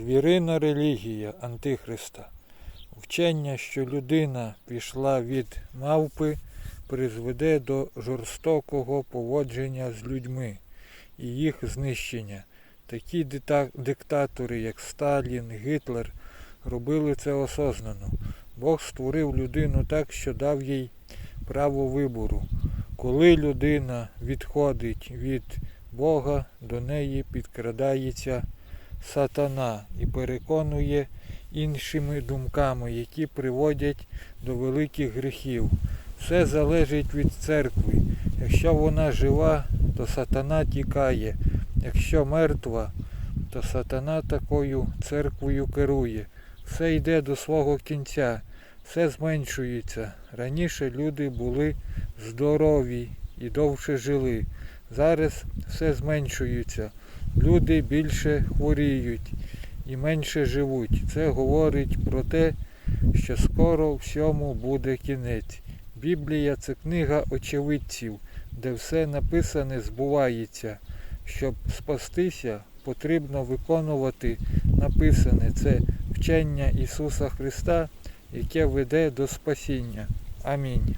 Звірина релігія Антихриста. Вчення, що людина пішла від мавпи, призведе до жорстокого поводження з людьми і їх знищення. Такі диктатори, як Сталін, Гітлер, робили це осознано. Бог створив людину так, що дав їй право вибору. Коли людина відходить від Бога, до неї підкрадається сатана і переконує іншими думками, які приводять до великих гріхів. Все залежить від церкви. Якщо вона жива, то сатана тікає. Якщо мертва, то сатана такою церквою керує. Все йде до свого кінця, все зменшується. Раніше люди були здорові і довше жили. Зараз все зменшується. Люди більше хворіють і менше живуть. Це говорить про те, що скоро всьому буде кінець. Біблія це книга очевидців, де все написане збувається. Щоб спастися, потрібно виконувати написане це вчення Ісуса Христа, яке веде до спасіння. Амінь.